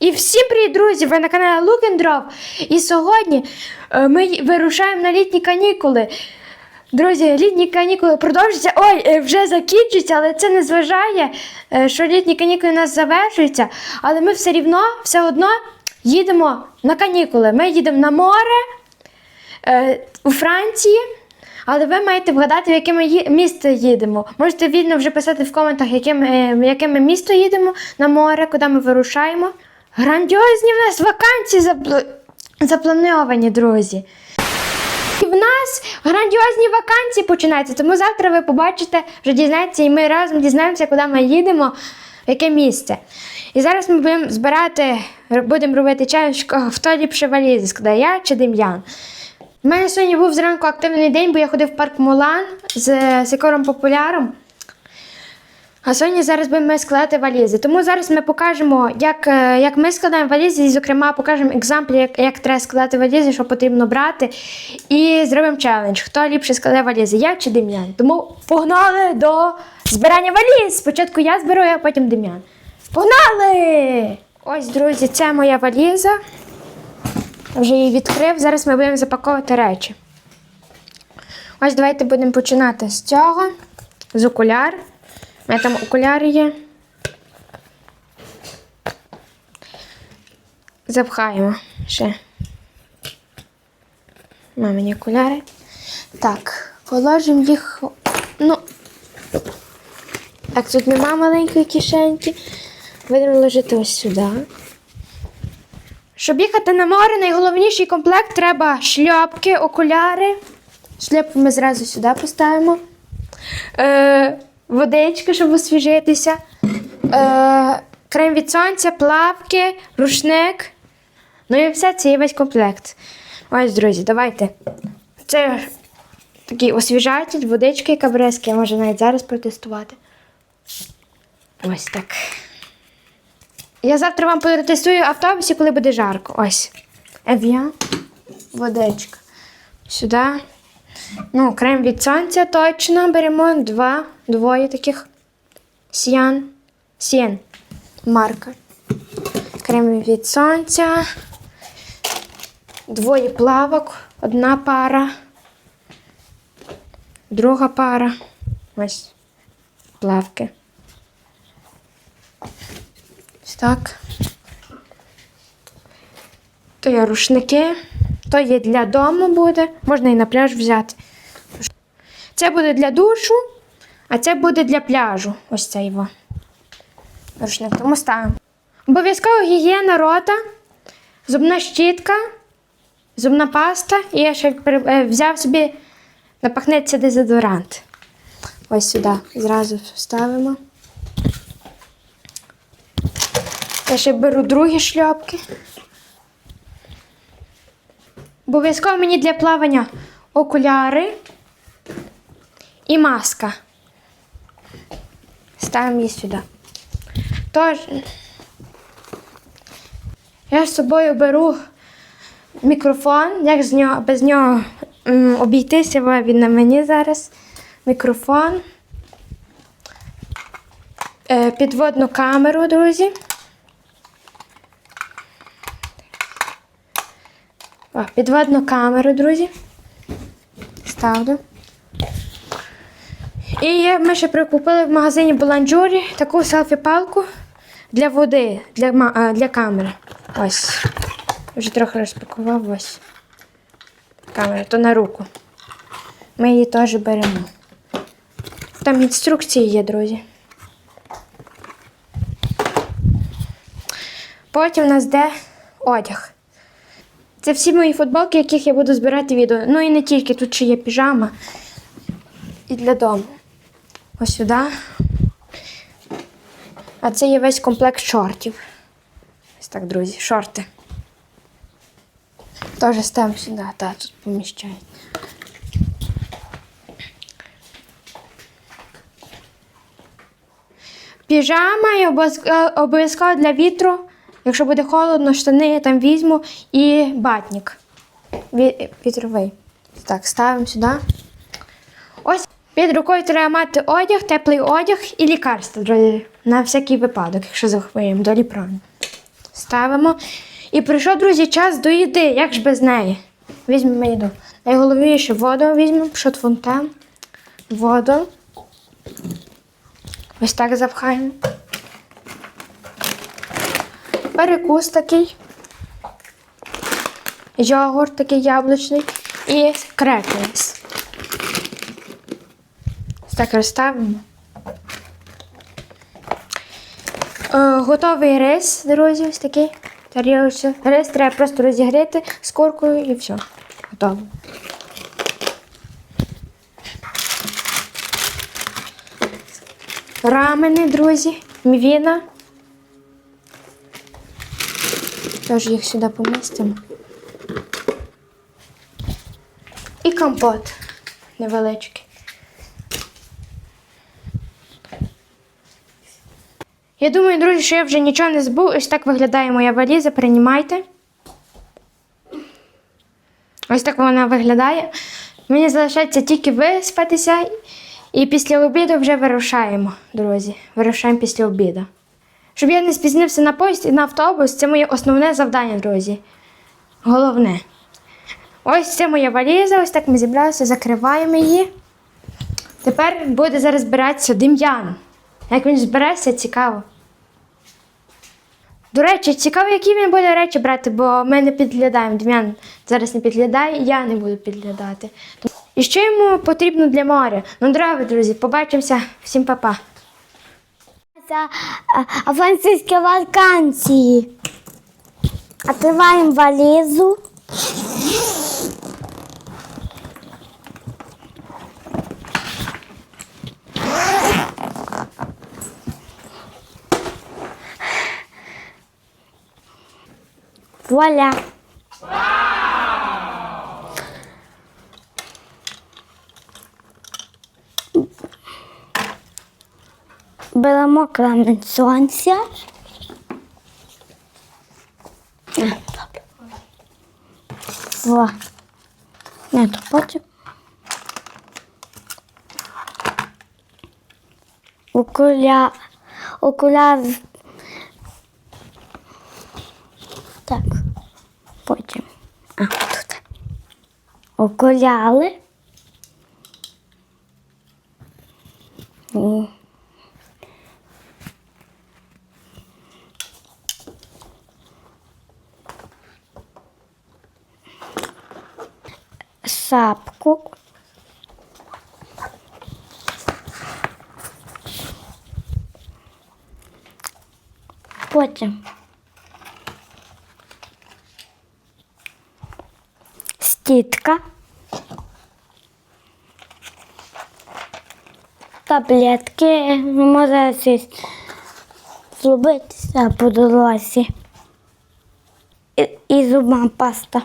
І всім привіт, друзі! Ви на каналі Look and Drop. І сьогодні е, ми вирушаємо на літні канікули. Друзі, літні канікули продовжуються. Ой, е, вже закінчуються, але це не зважає, е, що літні канікули у нас завершуються. Але ми все рівно, все одно їдемо на канікули. Ми їдемо на море у Франції. Але ви маєте вгадати, в яке ми місто їдемо. Можете вільно вже писати в коментах, яке ми, яке ми місто їдемо на море, куди ми вирушаємо. Грандіозні в нас вакансії запл... заплановані, друзі. І в нас грандіозні вакансії починаються. Тому завтра ви побачите, вже дізнаєтеся, і ми разом дізнаємося, куди ми їдемо, в яке місце. І зараз ми будемо збирати, будемо робити челендж, хто ліпше валізи складає, я чи Дем'ян. У мене сьогодні був зранку активний день, бо я ходив в парк Мулан з Сікором Популяром. А сьогодні зараз будемо складати валізи. Тому зараз ми покажемо, як, е, як ми складаємо валізи, і, зокрема, покажемо екзампл, як, як треба складати валізи, що потрібно брати. І зробимо челендж. Хто ліпше складає валізи, я чи Дем'ян. Тому погнали до збирання валіз. Спочатку я зберу, а потім Дем'ян. Погнали! Ось, друзі, це моя валіза. Вже її відкрив. Зараз ми будемо запаковувати речі. Ось давайте будемо починати з цього, з окуляр. У мене там окуляри є. Запхаємо ще. Мамині окуляри. Так, положимо їх. Ну. Так, тут нема маленької кишеньки. Будемо ложити ось сюди. Щоб їхати на море, найголовніший комплект треба шльопки, окуляри. Шляпу ми зразу сюди поставимо. Е, водичка, щоб освіжитися. Е, крем від сонця, плавки, рушник. Ну і все, це є весь комплект. Ось, друзі, давайте. Це такий освіжатель, водички кабрески. Я можу навіть зараз протестувати. Ось так. Я завтра вам протестую автобусі, коли буде жарко. Ось. Ев'ян. Водичка. Сюди. Ну, крем від сонця точно беремо. Два, двоє таких. Сіян. Сієн. Марка. Крем від сонця. Двоє плавок. Одна пара. Друга пара. Ось. Плавки. Ось так. То є рушники, то є для дому буде, можна і на пляж взяти. Це буде для душу, а це буде для пляжу. Ось цей його рушник. Тому ставимо. Обов'язково гігієна рота, зубна щітка, зубна паста. І я ще е, взяв собі, напахнеться дезодорант. Ось сюди зразу ставимо. Я ще беру другі шльопки. Обов'язково мені для плавання окуляри і маска. Ставимо її сюди. Тож, я з собою беру мікрофон, як з нього, без нього обійтися, бо він на мені зараз. Мікрофон. Е, підводну камеру, друзі. О, підводну камеру, друзі. Ставлю. І ми ще прикупили в магазині Баланджурі таку селфі-палку для води, для, для камери. Ось. Вже трохи розпакував ось. Камера, то на руку. Ми її теж беремо. Там інструкції є, друзі. Потім у нас де одяг. Це всі мої футболки, яких я буду збирати відео. Ну і не тільки, тут ще є піжама і для дому. Ось сюди. А це є весь комплект шортів. Ось так, друзі, шорти. Теж ставимо сюди, так, тут поміщають. Піжама і обов'язково для вітру. Якщо буде холодно, штани я там візьму і батник. Вітровий. Так, ставимо сюди. Ось під рукою треба мати одяг, теплий одяг і лікарство, на всякий випадок, якщо захворіємо до ліпрану. ставимо. І прийшов, друзі, час до їди. Як ж без неї? Візьмемо їду. Найголовніше воду візьмемо, шот фонтан. Воду. Ось так запхаємо. Перекус такий. Йогурт такий яблучний. І крекерс. Так розставимо. Е, готовий рис, друзі, ось такий. Тарілочка. Рис треба просто розігріти з куркою і все. Готово. Рамени, друзі, мівіна. Тож їх сюди помістимо. І компот невеличкий. Я думаю, друзі, що я вже нічого не збув. Ось так виглядає моя валіза. Приймайте. Ось так вона виглядає. Мені залишається тільки виспатися, і після обіду вже вирушаємо, друзі. Вирушаємо після обіду. Щоб я не спізнився на поїзд і на автобус, це моє основне завдання, друзі. Головне. Ось це моя валіза, ось так ми зібралися, закриваємо її. Тепер буде зараз збиратися Дем'ян. Як він збереться, цікаво. До речі, цікаво, які він буде речі брати, бо ми не підглядаємо. Дем'ян зараз не підглядає, я не буду підглядати. І що йому потрібно для моря? Ну, здраві, друзі, побачимося. Всім па-па. Це а, французькі вакансії. Откриваємо валізу. Вуаля. Беремо кремень сонця. А. Во. Не, то потім. Окуля... Окуляр. Так. Потім. А, тут. Окуляли. Шапку. Потім стітка, таблетки, може щось зробитися по дорозі. І, і зубна паста.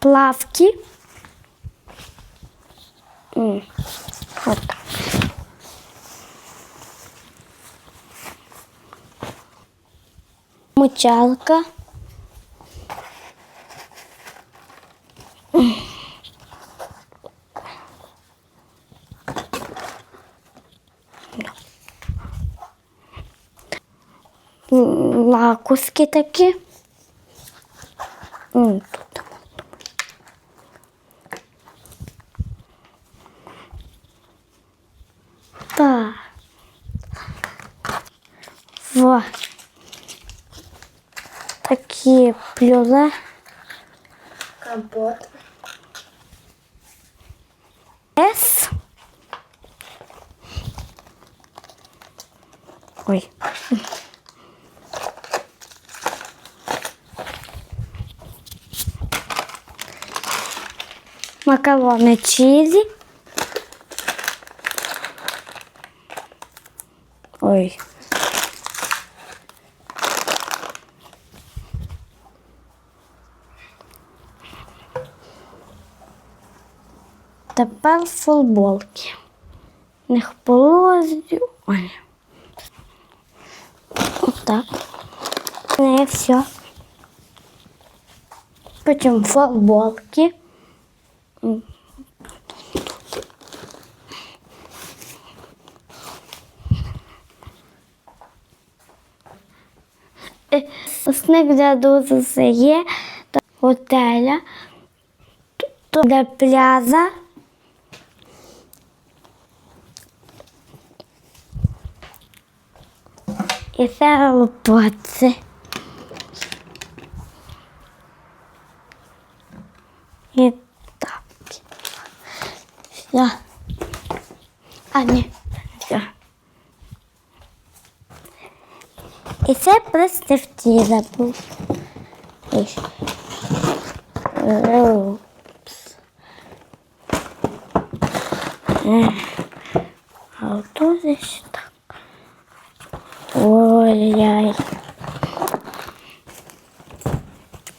Плавки. Вот так. Мочалка. М. М, Лакуски такі. М, Тут. Так. Во. Такі плюле. Компот. С. Ой. Макарони чизі. Ой. Тепер футболки. Них полозю. Ой. Отак. Не все. потім футболки. Сосник для дуже є готеля, для пляжа. І це лопатці. І так. Все. А, ні. Все. І це пластивці забув. Ось. Упс. Е. А отут десь Ой-ой.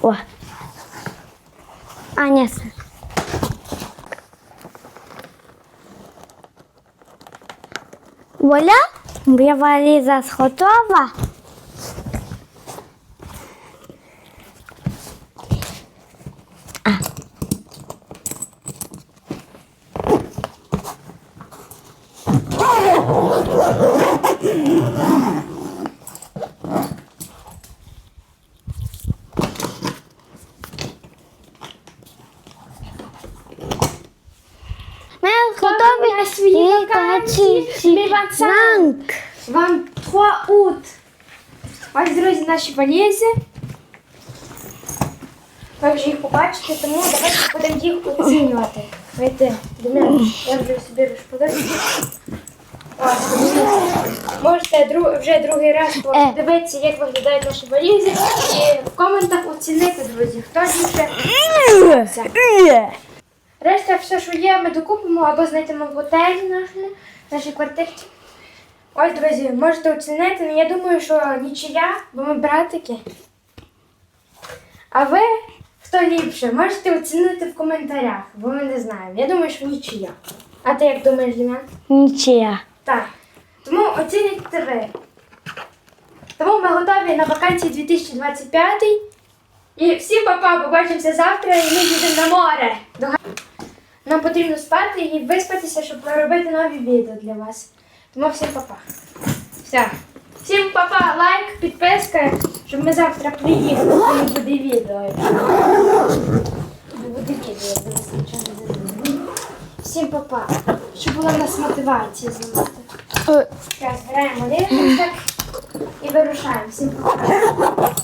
О. А, нет. Вуаля, моя валіза готова. А. Ми свої вакансії. Ми вам сам- ранк. Вам 3 ут. Ось, друзі, наші валізи. Ви вже їх побачите, тому давайте будемо їх оцінювати. Вийти до мене. Я вже собі розподивлю. Ось. Можете дру- вже другий раз подивитися, як виглядають наші валізи. І в коментах оцінити, друзі, хто більше. Решта все, що є, ми докупимо або знайдемо в готелі нашому, в нашій квартирі. Ось, друзі, можете оцінити. Ну, я думаю, що нічия, бо ми братики. А ви, хто ліпше, можете оцінити в коментарях, бо ми не знаємо. Я думаю, що нічия. А ти як думаєш, Ліна? Нічия. Так. Тому оцінюйте ви. Тому ми готові на вакансії 2025. І всім папа, побачимося завтра і ми їдемо на море. Нам потрібно спати і виспатися, щоб робити нові відео для вас. Тому всім папа. Все. Всім папа, лайк, підписка, щоб ми завтра приїхали, коли буде відео. Буде відео, я буду звичайно задумаю. Всім папа, щоб була в нас мотивація знімати. Зараз збираємо ліжечок і вирушаємо. Всім! Па-па!